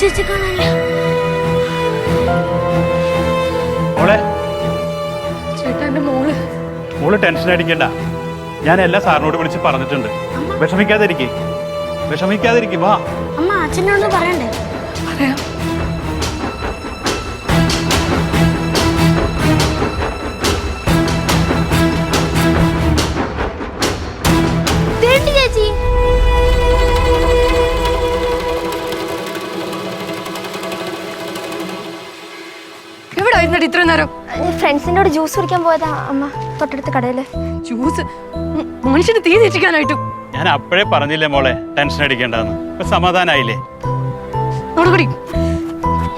ചേച്ചി കാണാനില്ല മോളെ? ചേട്ടന്റെ മോൾ. മോൾ ടെൻഷൻ അടിക്കണ്ട. ഞാൻ എല്ലാ സാറിനോട് വിളിച്ച് പറഞ്ഞിട്ടുണ്ട്. വിഷമിക്കാതിരിക്കേ. വിഷമിക്കാതിരിക്കും വാ. അമ്മ അച്ഛനോട് പറയണ്ടേ? പറയാം. ആയിരുന്നടി ഇത്രയും നേരം? ഫ്രണ്ട്സിനോട് ജ്യൂസ് കുടിക്കാൻ പോയതാ അമ്മ. തൊട്ടടുത്ത കടയിൽ. ജ്യൂസ്? മനുഷ്യന് തീ തെറ്റിക്കാനായിട്ടും. ഞാൻ അപ്പോഴേ പറഞ്ഞില്ലേ മോളെ ടെൻഷൻ അടിക്കേണ്ടെന്ന്. ഇപ്പൊ സമാധാനായില്ലേ? നടക്കടി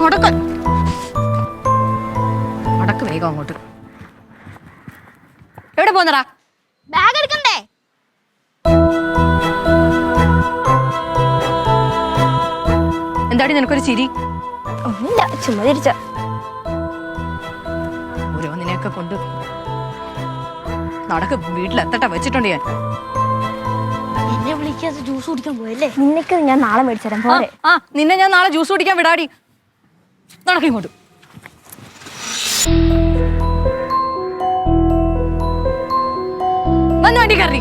നടക്ക നടക്ക് വേഗം അങ്ങോട്ട്. എവിടെ പോന്നടാ? ബാഗ് എടുക്കണ്ടേ? എന്താടി നിനക്കൊരു ചിരി? ഒന്നുമില്ല ചുമ്മാ തിരിച്ച ഓരോന്നിനെയൊക്കെ കൊണ്ട് നടക്ക് വീട്ടിലെത്തട്ടെ വെച്ചിട്ടുണ്ട് ഞാൻ. എന്നെ വിളിക്കാതെ ജ്യൂസ് കുടിക്കാൻ പോയല്ലേ? നിനക്ക് ഞാൻ നാളെ മേടിച്ചു തരാം ആ, പോരെ. ആ നിന്നെ ഞാൻ നാളെ ജ്യൂസ് കുടിക്കാൻ വിടാടി. നടക്ക് ഇങ്ങോട്ട്. വന്ന് വണ്ടി കയറി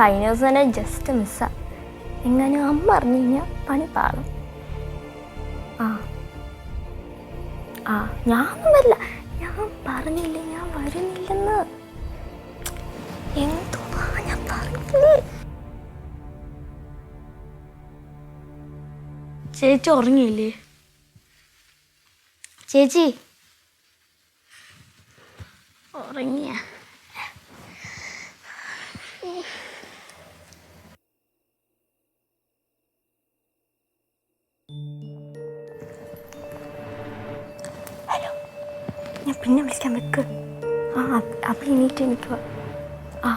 കഴിഞ്ഞ ദിവസം തന്നെ ജസ്റ്റ് മിസ്സാ എങ്ങാനും അമ്മ അറിഞ്ഞു കഴിഞ്ഞാൽ പണി പാളും. ആ. ആ ഞാനൊന്നും വരില്ല ഞാൻ പറഞ്ഞില്ല ഞാൻ വരുന്നില്ലെന്ന്. എന്തുവാ ഞാൻ പറഞ്ഞില്ലേ ചേച്ചി ഉറങ്ങിയില്ലേ? ചേച്ചി. ഉറങ്ങിയ. ഞാൻ പിന്നെ വിളിക്കാൻ വെക്ക് ആ അപ്പം എണീറ്റ് എനിക്ക് ആ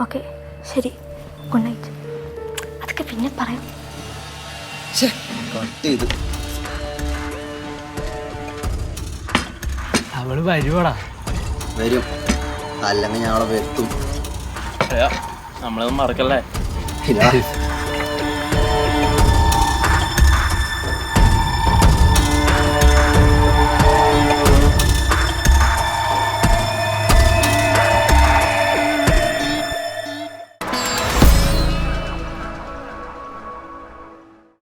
ഓക്കെ ശരി. ഗുഡ് നൈറ്റ് അതൊക്കെ പിന്നെ പറയാം. കട്ട് ചെയ്ത്. അവൾ വരുവാടാ. വരും. അല്ലെങ്കിൽ ഞങ്ങളെ വരുത്തും. നമ്മളൊന്നും മറക്കല്ലേ?